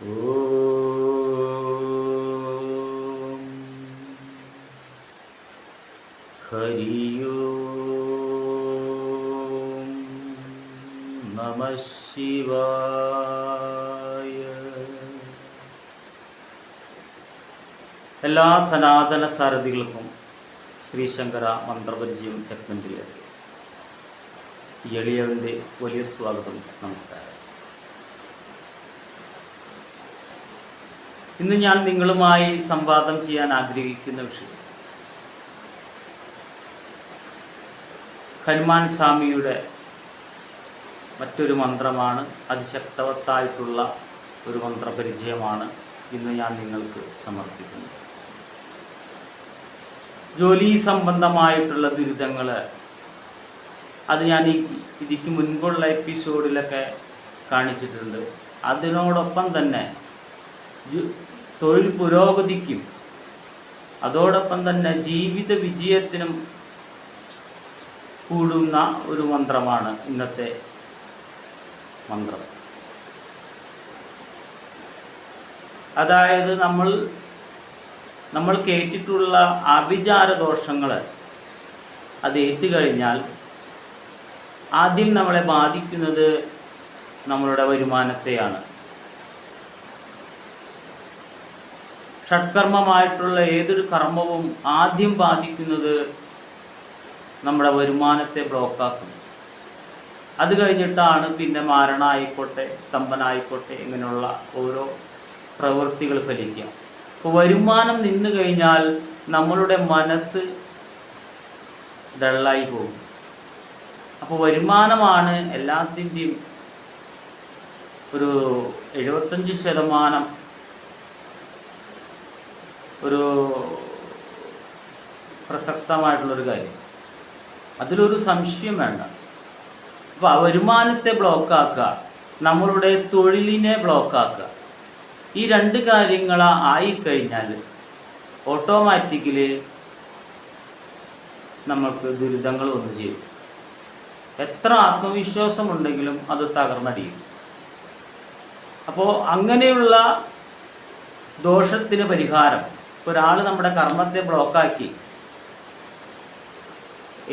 നമ ശിവായ എല്ലാ സനാതന സാരഥികൾക്കും ശ്രീശങ്കര മന്ത്രപരിചയം സെഗ്മെന്റിലേക്ക് എളിയവന്റെ വലിയ സ്വാഗതം. നമസ്കാരം. ഇന്ന് ഞാൻ നിങ്ങളുമായി സംവാദം ചെയ്യാൻ ആഗ്രഹിക്കുന്ന വിഷയം. ഹനുമാൻ സ്വാമിയുടെ മറ്റൊരു മന്ത്രമാണ് അതിശക്തവത്തായിട്ടുള്ള ഒരു മന്ത്രപരിചയമാണ് ഇന്ന് ഞാൻ നിങ്ങൾക്ക് സമർപ്പിക്കുന്നത്. ജോലി സംബന്ധമായിട്ടുള്ള ദുരിതങ്ങൾ അത് ഞാൻ ഇതിക്ക് മുൻപുള്ള എപ്പിസോഡിലൊക്കെ കാണിച്ചിട്ടുണ്ട്. അതിനോടൊപ്പം തന്നെ തൊഴിൽ പുരോഗതിക്കും. അതോടൊപ്പം തന്നെ ജീവിത വിജയത്തിനും കൂടുന്ന ഒരു മന്ത്രമാണ് ഇന്നത്തെ മന്ത്രം. അതായത് നമ്മൾ നമ്മൾ കേറ്റിട്ടുള്ള അഭിചാര ദോഷങ്ങൾ അത് ഏറ്റുകഴിഞ്ഞാൽ ആദ്യം നമ്മളെ ബാധിക്കുന്നത് നമ്മളുടെ വരുമാനത്തെയാണ്. ഷഡ്കർമ്മമായിട്ടുള്ള ഏതൊരു കർമ്മവും ആദ്യം ബാധിക്കുന്നത് നമ്മുടെ വരുമാനത്തെ ബ്ലോക്കാക്കും അത് കഴിഞ്ഞിട്ടാണ് പിന്നെ മാരണമായിക്കോട്ടെ സ്തംഭനായിക്കോട്ടെ ഇങ്ങനെയുള്ള ഓരോ പ്രവൃത്തികൾ ഫലിക്കുക. അപ്പോൾ വരുമാനം നിന്നു കഴിഞ്ഞാൽ നമ്മളുടെ മനസ്സ് ഡള്ളായി പോകും. അപ്പോൾ വരുമാനമാണ് എല്ലാത്തിന്റെയും ഒരു എഴുപത്തഞ്ച് ശതമാനം ഒരു പ്രസക്തമായിട്ടുള്ളൊരു കാര്യം. അതിലൊരു സംശയം വേണ്ട. അപ്പോൾ വരുമാനത്തെ ബ്ലോക്കാക്കുക നമ്മളുടെ തൊഴിലിനെ ബ്ലോക്കാക്കുക ഈ രണ്ട് കാര്യങ്ങൾ ആയിക്കഴിഞ്ഞാൽ ഓട്ടോമാറ്റിക്കലി നമ്മൾക്ക് ദുരിതങ്ങൾ വന്നു ചെയ്യും എത്ര ആത്മവിശ്വാസമുണ്ടെങ്കിലും അത് തകർന്നടിയും. അപ്പോൾ അങ്ങനെയുള്ള ദോഷത്തിന് പരിഹാരം ഒരാൾ നമ്മുടെ കർമ്മത്തെ ബ്ലോക്കാക്കി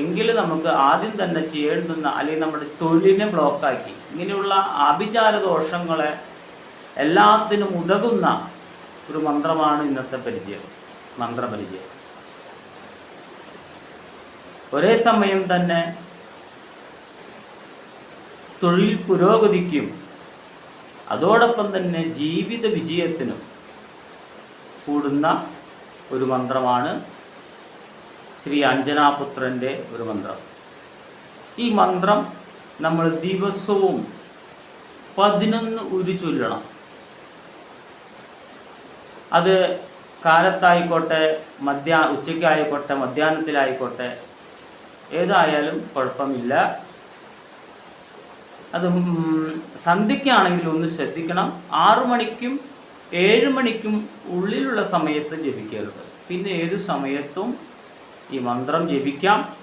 എങ്കിൽ നമുക്ക് ആദ്യം തന്നെ ചെയ്യേണ്ടുന്ന അല്ലെങ്കിൽ നമ്മുടെ തൊഴിലിനെ ബ്ലോക്കാക്കി ഇങ്ങനെയുള്ള അഭിചാര ദോഷങ്ങളെ എല്ലാത്തിനും ഉതകുന്ന ഒരു മന്ത്രമാണ് ഇന്നത്തെ പരിചയം മന്ത്രപരിചയം. ഒരേ സമയം തന്നെ തൊഴിൽ പുരോഗതിക്കും അതോടൊപ്പം തന്നെ ജീവിത വിജയത്തിനും കൂടുന്ന ഒരു മന്ത്രമാണ് ശ്രീ അഞ്ജനാപുത്രന്റെ ഒരു മന്ത്രം. ഈ മന്ത്രം നമ്മൾ ദിവസവും പതിനൊന്ന് ഉരു ചൊല്ലണം. അത് കാലത്തായിക്കോട്ടെ മധ്യാ ഉച്ചയ്ക്കായിക്കോട്ടെ മധ്യാഹ്നത്തിലായിക്കോട്ടെ ഏതായാലും കുഴപ്പമില്ല. അത് സന്ധ്യയ്ക്കാണെങ്കിൽ ഒന്ന് ശ്രദ്ധിക്കണം. ആറു മണിക്കും ഏഴ് മണിക്കും ഉള്ളിലുള്ള സമയത്ത് ജപിക്കരുത്. പിന്നെ ഏത് സമയത്തും ഈ മന്ത്രം ജപിക്കാം.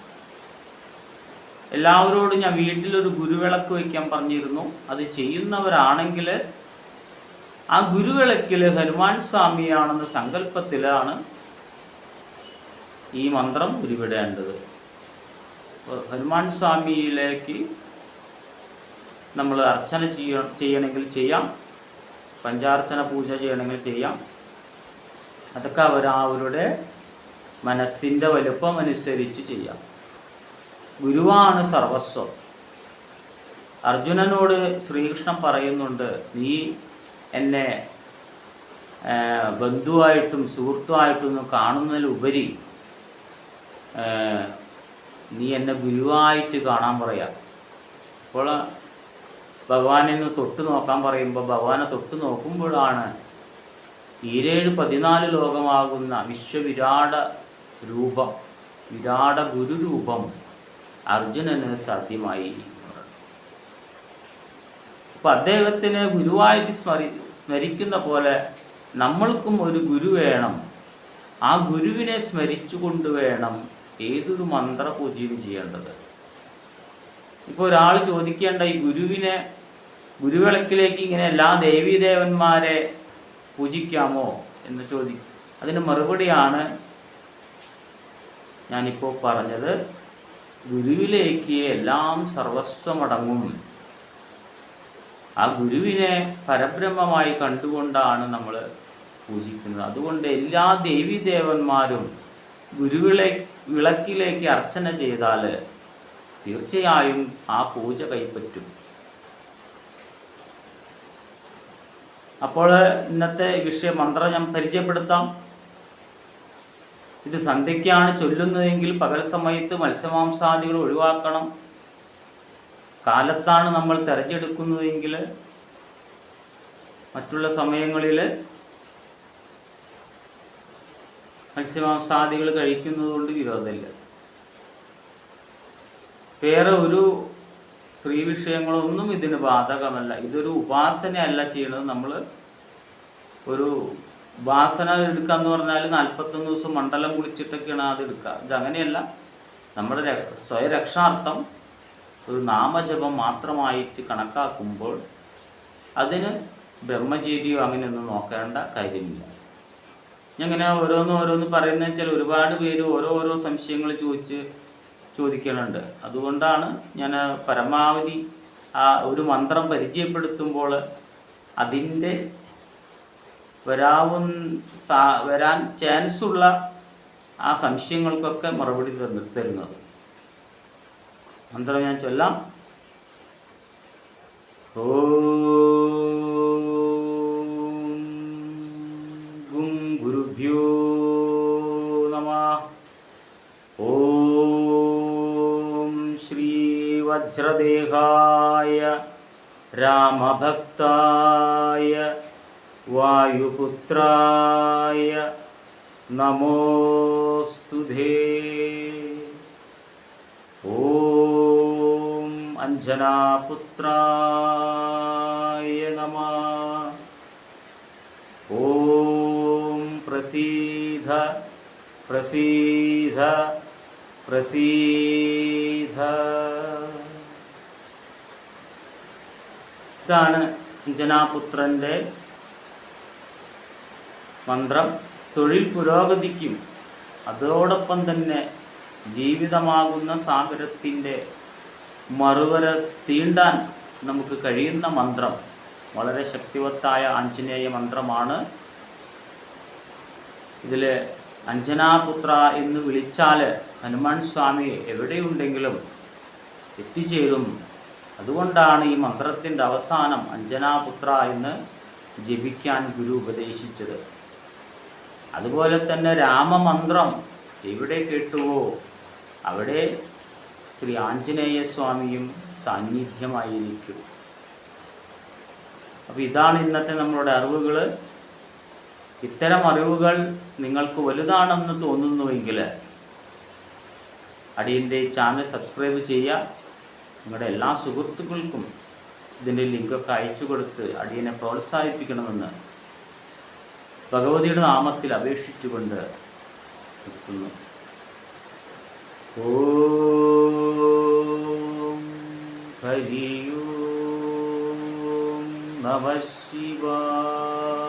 എല്ലാവരോടും ഞാൻ വീട്ടിലൊരു ഗുരുവിളക്ക് വയ്ക്കാൻ പറഞ്ഞിരുന്നു. അത് ചെയ്യുന്നവരാണെങ്കിൽ ആ ഗുരുവിളക്കിൽ ഹനുമാൻ സ്വാമിയാണെന്ന സങ്കല്പത്തിലാണ് ഈ മന്ത്രം ഉരുവിടേണ്ടത്. ഹനുമാൻ സ്വാമിയിലേക്ക് നമ്മൾ അർച്ചന ചെയ്യ ചെയ്യണമെങ്കിൽ ചെയ്യാം. പഞ്ചാർച്ചന പൂജ ചെയ്യണമെങ്കിൽ ചെയ്യാം. അതൊക്കെ അവർ അവരുടെ മനസ്സിന്റെ വലുപ്പം അനുസരിച്ച് ചെയ്യാം. ഗുരുവാണ് സർവസ്വം. അർജുനനോട് ശ്രീകൃഷ്ണൻ പറയുന്നുണ്ട് നീ എന്നെ ബന്ധുവായിട്ടും സുഹൃത്തുമായിട്ടും കാണുന്നതിലുപരി നീ എന്നെ ഗുരുവായിട്ട് കാണാൻ പറയാം. അപ്പോൾ ഭഗവാനെ തൊട്ടു തൊട്ട് നോക്കാൻ പറയുമ്പോൾ ഭഗവാനെ തൊട്ട് നോക്കുമ്പോഴാണ് ഈരേഴ് പതിനാല് ലോകമാകുന്ന വിശ്വവിരാട രൂപം വിരാട ഗുരുരൂപം അർജുനന് സാധ്യമായി. അപ്പം അദ്ദേഹത്തിന് ഗുരുവായിട്ട് സ്മരി സ്മരിക്കുന്ന പോലെ നമ്മൾക്കും ഒരു ഗുരു വേണം. ആ ഗുരുവിനെ സ്മരിച്ചുകൊണ്ട് വേണം ഏതൊരു മന്ത്രപൂജയും ചെയ്യേണ്ടത്. ഇപ്പോൾ ഒരാൾ ചോദിക്കേണ്ട ഈ ഗുരുവിനെ ഗുരുവിളക്കിലേക്ക് ഇങ്ങനെ എല്ലാ ദേവീദേവന്മാരെ പൂജിക്കാമോ എന്ന് ചോദിക്കും അതിന് മറുപടിയാണ് ഞാനിപ്പോൾ പറഞ്ഞത്. ഗുരുവിലേക്ക് എല്ലാം സർവസ്വമടങ്ങും ആ ഗുരുവിനെ പരബ്രഹ്മമായി കണ്ടുകൊണ്ടാണ് നമ്മൾ പൂജിക്കുന്നത്. അതുകൊണ്ട് എല്ലാ ദേവീദേവന്മാരും ഗുരുവിളെ വിളക്കിലേക്ക് അർച്ചന ചെയ്താൽ തീർച്ചയായും ആ പൂജ കൈപ്പറ്റും. അപ്പോൾ ഇന്നത്തെ വിഷയ മന്ത്രം ഞാൻ പരിചയപ്പെടുത്താം. ഇത് സന്ധ്യയ്ക്കാണ് ചൊല്ലുന്നതെങ്കിൽ പകൽ സമയത്ത് മത്സ്യമാംസാദികൾ ഒഴിവാക്കണം. കാലത്താണ് നമ്മൾ തിരഞ്ഞെടുക്കുന്നതെങ്കിൽ മറ്റുള്ള സമയങ്ങളിൽ മത്സ്യമാംസാദികൾ കഴിക്കുന്നതുകൊണ്ട് വിരോധമില്ല. വേറെ ഒരു സ്ത്രീ വിഷയങ്ങളൊന്നും ഇതിന് ബാധകമല്ല. ഇതൊരു ഉപാസനയല്ല ചെയ്യുന്നത് നമ്മൾ ഒരു ഉപാസന എടുക്കുക എന്ന് പറഞ്ഞാൽ നാൽപ്പത്തൊന്ന് ദിവസം മണ്ഡലം കുളിച്ചിട്ടൊക്കെയാണ് അത് എടുക്കുക ഇതങ്ങനെയല്ല. നമ്മുടെ സ്വയരക്ഷാർത്ഥം ഒരു നാമജപം മാത്രമായിട്ട് കണക്കാക്കുമ്പോൾ അതിന് ബ്രഹ്മചേരിയോ അങ്ങനെയൊന്നും നോക്കേണ്ട കാര്യമില്ല. ഇങ്ങനെ ഓരോന്നും ഓരോന്ന് പറയുന്നത് വെച്ചാൽ ഒരുപാട് പേര് ഓരോ ഓരോ സംശയങ്ങൾ ചോദിച്ച് ചോദിക്കുന്നുണ്ട് അതുകൊണ്ടാണ് ഞാൻ പരമാവധി ആ ഒരു മന്ത്രം പരിചയപ്പെടുത്തുമ്പോൾ അതിന്റെ വരാവുന്ന വരാൻ ചാൻസുള്ള ആ സംശയങ്ങൾക്കൊക്കെ മറുപടി തന്നു തരുന്നത്. മന്ത്രം ഞാൻ ചൊല്ലാം. ഓം वज्रदेहाय रामभक्ताय वायुपुत्राय नमोस्तु धे। ॐ अञ्जनापुत्राय नमः। ॐ प्रसीद प्रसीद प्रसीद। ഇതാണ് അഞ്ജനാപുത്രന്റെ മന്ത്രം. തൊഴിൽ പുരോഗതിക്കും അതോടൊപ്പം തന്നെ ജീവിതമാകുന്ന സാഗരത്തിന്റെ മറുവര തീണ്ടാൻ നമുക്ക് കഴിയുന്ന മന്ത്രം. വളരെ ശക്തിവത്തായ ആഞ്ജനേയ മന്ത്രമാണ്. ഇതിൽ അഞ്ജനാപുത്ര എന്ന് വിളിച്ചാൽ ഹനുമാൻ സ്വാമി എവിടെയുണ്ടെങ്കിലും എത്തിച്ചേരും. അതുകൊണ്ടാണ് ഈ മന്ത്രത്തിന്റെ അവസാനം അഞ്ജനാപുത്ര എന്ന് ജപിക്കാൻ ഗുരു ഉപദേശിച്ചത്. അതുപോലെ തന്നെ രാമമന്ത്രം എവിടെ കേട്ടുവോ അവിടെ ശ്രീ ആഞ്ജനേയ സ്വാമിയും സാന്നിധ്യമായിരിക്കും. അപ്പോൾ ഇതാണ് ഇന്നത്തെ നമ്മളുടെ അറിവുകൾ ഇത്തരം അറിവുകൾ നിങ്ങൾക്ക് വലുതാണെന്ന് തോന്നുന്നുവെങ്കിൽ അടിയന്റെ ചാനൽ സബ്സ്ക്രൈബ് ചെയ്യുക. നിങ്ങളുടെ എല്ലാ സുഹൃത്തുക്കൾക്കും ഇതിന്റെ ലിങ്കൊക്കെ അയച്ചു കൊടുത്ത് അടിയനെ പ്രോത്സാഹിപ്പിക്കണമെന്ന് ഭഗവതിയുടെ നാമത്തിൽ അപേക്ഷിച്ചുകൊണ്ട് നിർത്തുന്നു. ഓം നമ ശിവായ